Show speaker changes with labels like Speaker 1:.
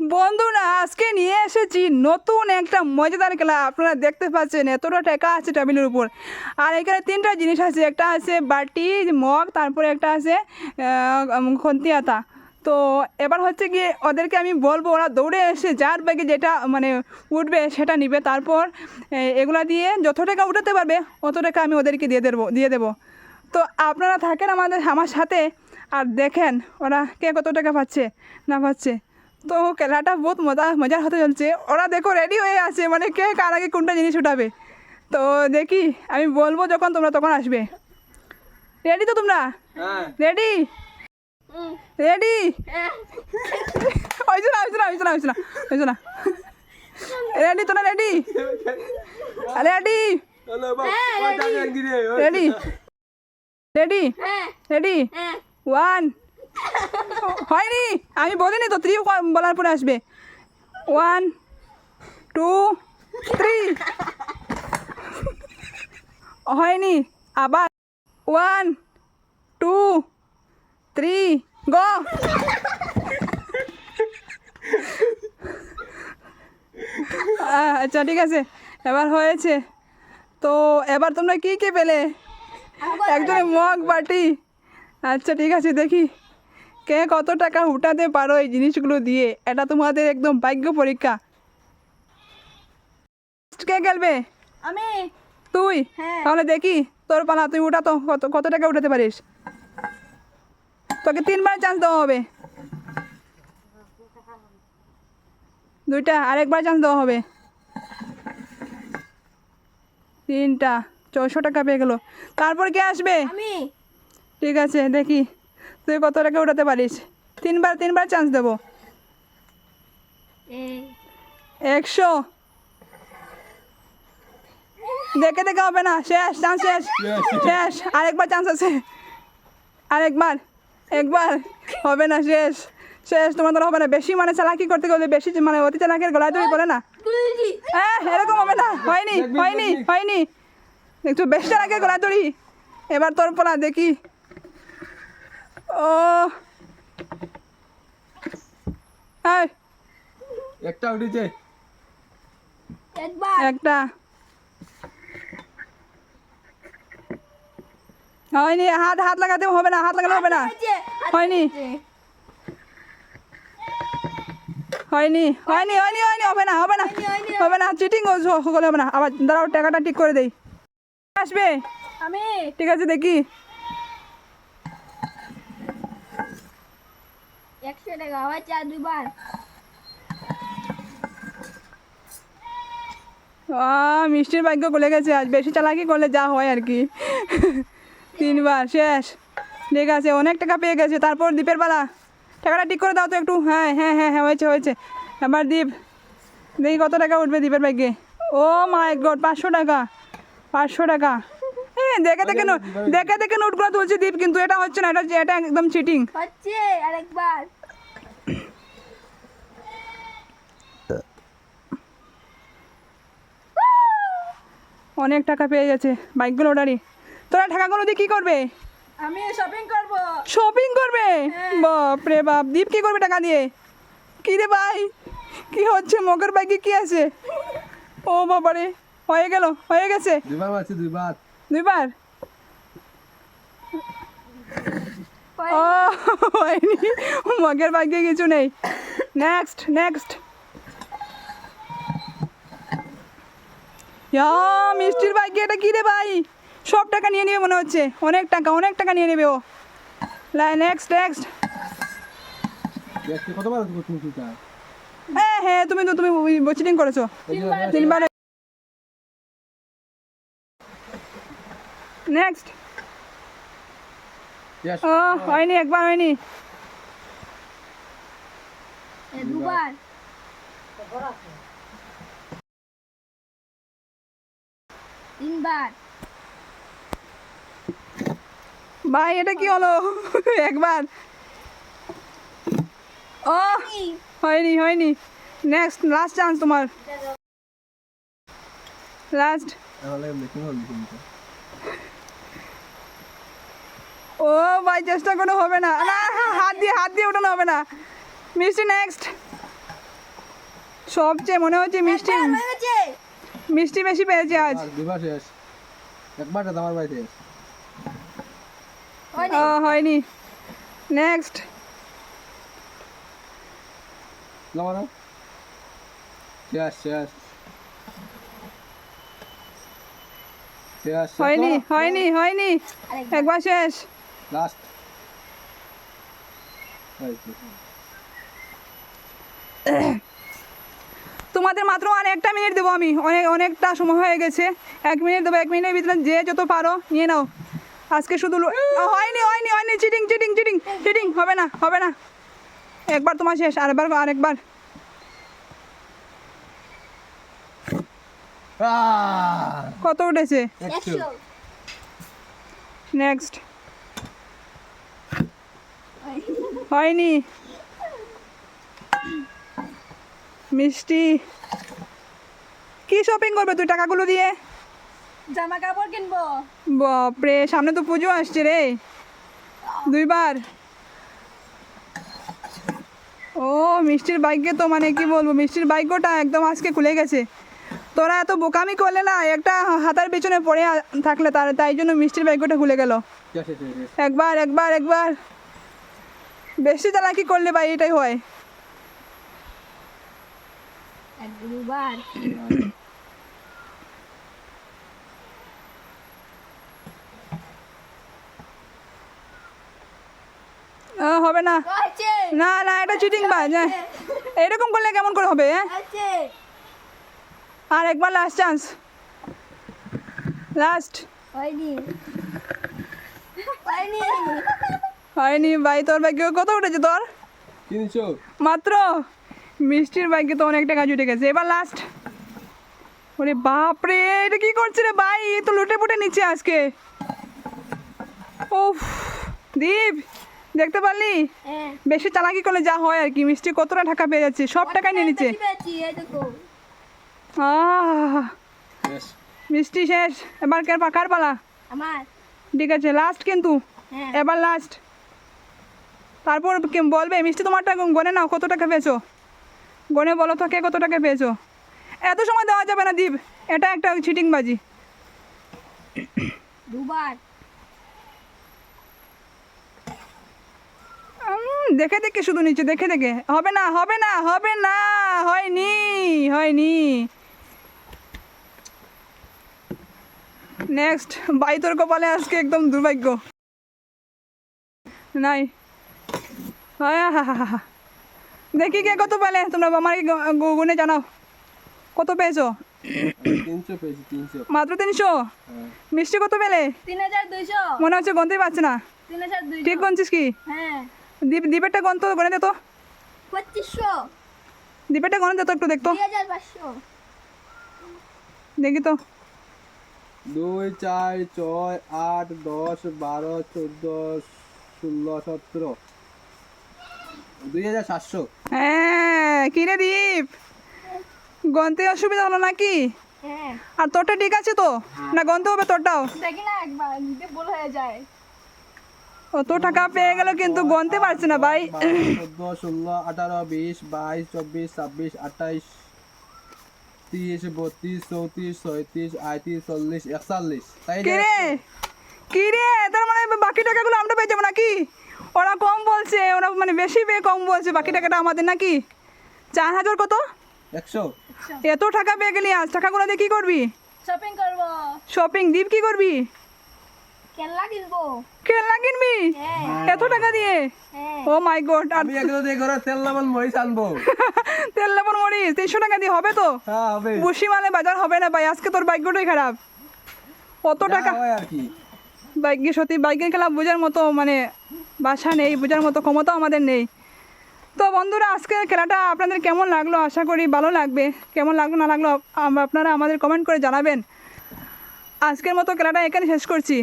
Speaker 1: বন্ধুরা, আজকে নিয়ে এসেছি নতুন একটা মজাদার খেলা। আপনারা দেখতে পাচ্ছেন, এতটা টাকা আছে টেবিলের উপর। আর এখানে তিনটা জিনিস আছে। একটা আছে বাটি, মগ, তারপরে একটা আছে খন্তি আতা। তো এবার হচ্ছে গিয়ে ওদেরকে আমি বলব, ওরা দৌড়ে এসে যার ব্যাগে যেটা মানে উঠবে সেটা নিবে। তারপর এগুলা দিয়ে যত টাকা উঠাতে পারবে, অত টাকা আমি ওদেরকে দিয়ে দেবো দিয়ে দেবো। তো আপনারা থাকেন আমাদের, আমার সাথে। আর দেখেন, ওরা কে কত টাকা পাচ্ছে, না পাচ্ছে। তো খেলাটা বহুত মজা মজার হতে চলছে। ওরা দেখো রেডি হয়ে আছে মানে কে কার আগে কোনটা জিনিস উঠাবে। তো দেখি আমি বলব যখন তোমরা তখন আসবে। রেডি তো তোমরা?
Speaker 2: হ্যাঁ।
Speaker 1: রেডি রেডি হয়েছে না হয়েছে না হয়েছে না হয়েছে না হয়েছে না। রেডি তোরা ready ready. Ready ready ready one হয়নি আমি বলিনি তো থ্রি বলার পরে আসবে। ওয়ান টু থ্রি হয়নি আবার। ওয়ান টু থ্রি গো আচ্ছা ঠিক আছে এবার হয়েছে। তো এবার তোমরা কি কি পেলে? একজনে মগ বাটি। আচ্ছা ঠিক আছে দেখি। কে কত টাকা উঠাতে পারো এই জিনিসগুলো দিয়ে? এটা তোমাদের একদম ভাগ্য পরীক্ষা। কে খেলবে
Speaker 3: আমি।
Speaker 1: তুই?
Speaker 3: হ্যাঁ।
Speaker 1: তাহলে দেখি তোর পালা তুই উঠা তো কত কত টাকা উঠাতে পারিস? তোকে তিনবার চান্স দেওয়া হবে। দুইটা আরেকবার চান্স দেওয়া হবে। তিনটা ছশো টাকা পেয়ে গেলো। তারপর কে আসবে? ঠিক আছে দেখি। তুই কত টাকা উঠাতে পারিস? তিনবার তিনবার চান্স দেবো। একশো। দেখে দেখে হবে না। শেষ চান্স শেষ। শেষ। আরেকবার চান্স আছে। আরেকবার। একবার। হবে না, শেষ। শেষ। তোমার হবে না। বেশি মানে চালাকি করতে গেলে বেশি মানে অতি চালাকের গলায় তুমি বলে না। হ্যাঁ এরকম হবে না। হয়নি হয়নি হয়নি। একটু বেশি চালাকের গলায় ধরি এবার তোর পলা দেখি। ও হ্যাঁ
Speaker 2: একটা উঠেছে
Speaker 1: একটা। হয়নি হাত হাত লাগাতে হবে না হাত লাগালে হবে না। হয়নি। হয়নি হয়নি হয়নি হয়নি হবে না হবে না। হবে না। চিটিং সকলে হবে না। আবার দাঁড়াও টাকাটা ঠিক করে দেই। আসবে?
Speaker 3: আমি।
Speaker 1: ঠিক আছে দেখি।
Speaker 3: একশো টাকা হয়েছে আর দুবার।
Speaker 1: মিষ্টির ভাগ্য গলে গেছে, আজ বেশি চালাকি করলে যা হয় আর কি। তিনবার, শেষ। ঠিক আছে, অনেক টাকা পেয়ে গেছে। তারপর দ্বীপের পালা। টাকাটা ঠিক করে দাও তো একটু। হ্যাঁ হ্যাঁ হ্যাঁ হ্যাঁ হয়েছে হয়েছে। এবার দ্বীপ দেখি কত টাকা উঠবে দ্বীপের ভাগ্যে। ও মাই গড, পাঁচশো টাকা পাঁচশো টাকা। দেখে দেখে দেখে দেখে নোটগুলো তুলছে দ্বীপ কিন্তু এটা হচ্ছে না এটা এটা একদম চিটিং
Speaker 3: হচ্ছে আরেকবার।
Speaker 1: অনেক টাকা পেয়ে গেছে বাইকগুলো ওটারই তোরা টাকাগুলো দিয়ে কী করবে?
Speaker 3: আমি শপিং করব।
Speaker 1: শপিং করবে? বাপ রে বাপ দীপ কি করবে টাকা দিয়ে? কি রে ভাই? কি হচ্ছে? মগের বাইকে কি আছে? ও বাবা রে হয়ে গেল হয়ে গেছে।
Speaker 2: দুইবার আছে দুইবার
Speaker 1: দুইবার ও হয়নি মগের বাইকে কিছু নেই নেক্সট নেক্সট ইয়া মিষ্টির বাইকে এটা কি রে ভাই সব টাকা নিয়ে নেবে মনে হচ্ছে অনেক টাকা অনেক টাকা নিয়ে নেবে ও নেক্সট নেক্সট
Speaker 2: সুতা
Speaker 1: হ্যাঁ হ্যাঁ তুমি তো তুমি চিটিং করেছ তিনবার নেক্সট
Speaker 2: Yes.
Speaker 1: ও হয়নি একবার হয়নি।
Speaker 3: এ দুবার। তিনবার।
Speaker 1: ভাই এটা কি হলো? একবার। ও হয়নি। হয়নি নেক্সট লাস্ট চান্স তোমার। লাস্ট
Speaker 2: তাহলে মেকিং হল কিন্তু
Speaker 1: ও ভাই চেষ্টা করে হবে না। না হাত দিয়ে হাত দিয়ে ওঠানো হবে না। মিষ্টি নেক্সট সবচেয়ে মনে হচ্ছে মিষ্টি মিষ্টি বেশি পেয়েছে আজ।
Speaker 2: আর শেষ। একবার আমার বাড়িতে
Speaker 3: হয়নি।
Speaker 1: ও, হয়নি। নেক্সট
Speaker 2: শেষ শেষ।
Speaker 1: হয়নি হয়নি হয়নি। একবার শেষ।
Speaker 2: লাস্ট
Speaker 1: তোমাদের মাত্র আর একটা মিনিট দেবো আমি। অনেক অনেকটা সময় হয়ে গেছে। এক মিনিট দেবো এক মিনিটের ভিতরে যে যত পারো নিয়ে নাও। আজকে শুধু হয়নি হয়নি হয়নি। চিটিং চিটিং চিটিং চিটিং হবে না হবে না। একবার তোমার শেষ আরেকবার আরেকবার। কত উঠেছে? নেক্সট হয়নি। মিষ্টি। কি শপিং করবে তুই টাকাগুলো দিয়ে?
Speaker 3: জামা কাপড় কিনবো।
Speaker 1: বাপরে সামনে তো পুজো আসছে রে। দুইবার। ও মিষ্টির বাইকে তো মানে কি বলব মিষ্টির বাইকটা একদম আজকে খুলে গেছে। তোরা এত বোকামি করলে না একটা হাতার পেছনে পড়ে থাকলে তার তাই জন্য মিষ্টির বাইকটা খুলে গেল। একবার একবার একবার। বেশি চালাকি করলে ভাই এটাই হয়।
Speaker 3: দুবার।
Speaker 1: হবে না। না না এটা চিটিং বাজ এরকম করলে কেমন করে হবে হ্যাঁ? আর একবার লাস্ট চান্স লাস্ট
Speaker 3: হয়নি। হয়নি।
Speaker 1: হয়নি ভাই তোর বাইকে কত উঠেছে তোর?
Speaker 2: তিনশো
Speaker 1: মাত্র? মিষ্টির বাইকে তো অনেক টাকা জুটে গেছে এবার লাস্ট ওরে বাপরে এটা কি করছে রে ভাই? তো লুটে পুটে নিচ্ছে আজকে। ও দীপ দেখতে পারলি?
Speaker 3: হ্যাঁ।
Speaker 1: বেশি চালাকি করলে যা হয় আর কি মিষ্টি কতটা টাকা পেয়ে যাচ্ছে সব টাকাই নিয়ে নিচ্ছে। মিষ্টি শেষ এবার কার পা- পালা?
Speaker 3: আমার।
Speaker 1: ঠিক আছে লাস্ট কিন্তু।
Speaker 3: হ্যাঁ।
Speaker 1: এবার লাস্ট তারপর বলবে মিষ্টি তোমারটা গনে নাও কত টাকা পেয়েছ। গনে বলো তো কে কত টাকা পেয়েছ। এত সময় দেওয়া যাবে না দীপ এটা একটা চিটিংবাজি
Speaker 3: দুবার।
Speaker 1: দেখে দেখে শুধু নিচে দেখে দেখে। হবে না হবে না হবে না হয়নি হয়নি। নেক্সট বাই তোর কপালে আজকে একদম দুর্ভাগ্য। নাই। দেখি কে কত পেলে? তোমরা আমার গুনে জানাও। কত পেয়েছ? মাত্র তিনশো?
Speaker 2: হ্যাঁ।
Speaker 1: মিষ্টি কত পেলে? মনে হচ্ছে গনতেই পারছে না। ঠিক গনছিস কি?
Speaker 3: হ্যাঁ।
Speaker 1: দীপ দীপেরটা গন্ত গনে দে তো। দীপেরটা গনে দে তো একটু দেখতো দেখি তো।
Speaker 2: দুই চার ছয় আট দশ বারো চোদ্দ ষোলো সতেরো। দুই হাজার সাতশো।
Speaker 1: হ্যাঁ কি দীপ? গন্তে অসুবিধা হলো নাকি?
Speaker 3: হ্যাঁ।
Speaker 1: আর তোরটা ঠিক আছে তো? না গন্তে হবে তোরটাও?
Speaker 3: দেখি না একবার ভুল হয়ে যায়।
Speaker 1: অত টাকা পেয়ে গেল কিন্তু গনতে পারছে না ভাই।
Speaker 2: চোদ্দ ষোলো আঠারো বিশ বাইশ চব্বিশ ছাব্বিশ আঠাইশ তিরিশ বত্রিশ চৌত্রিশ ছয়ত্রিশ আটত্রিশ চল্লিশ একচল্লিশ। তাই
Speaker 1: কি রে কি রে তার মানে বাকি টাকাগুলো আমরা পেয়ে যাব নাকি? ওরা কম বলছে ওরা মানে বেশি পেয়ে কম বলছে বাকি টাকাটা আমাদের নাকি? চার হাজার কত?
Speaker 2: একশো।
Speaker 1: এত টাকা পেয়ে গেলি আজ টাকাগুলো দিয়ে কি করবি?
Speaker 3: শপিং করব।
Speaker 1: শপিং দীপ কি করবি?
Speaker 3: খেলনা কিনবো।
Speaker 1: খেলনা কিনবি?
Speaker 3: হ্যাঁ।
Speaker 1: এত টাকা দিয়ে? ও মাই গড আর
Speaker 2: দিয়ে ঘরে তেল লবণ মরিচ আনব।
Speaker 1: তেল লবণ মরিস তিনশো টাকা দিয়ে হবে তো?
Speaker 2: হ্যাঁ হবে।
Speaker 1: বুসি মানে বাজার হবে না ভাই আজকে তোর ভাগ্যটাই খারাপ। কত টাকা
Speaker 2: হয় আর কি।
Speaker 1: বাইকে সত্যি বাইকের খেলা বোঝার মতো মানে বাসা নেই, বোঝার মতো ক্ষমতাও আমাদের নেই। তো বন্ধুরা, আজকে খেলাটা আপনাদের কেমন লাগল? আশা করি ভালো লাগবে। কেমন লাগল, না লাগল আপনারা আমাদের কমেন্ট করে জানাবেন। আজকের মতো খেলাটা এখানে শেষ করছি।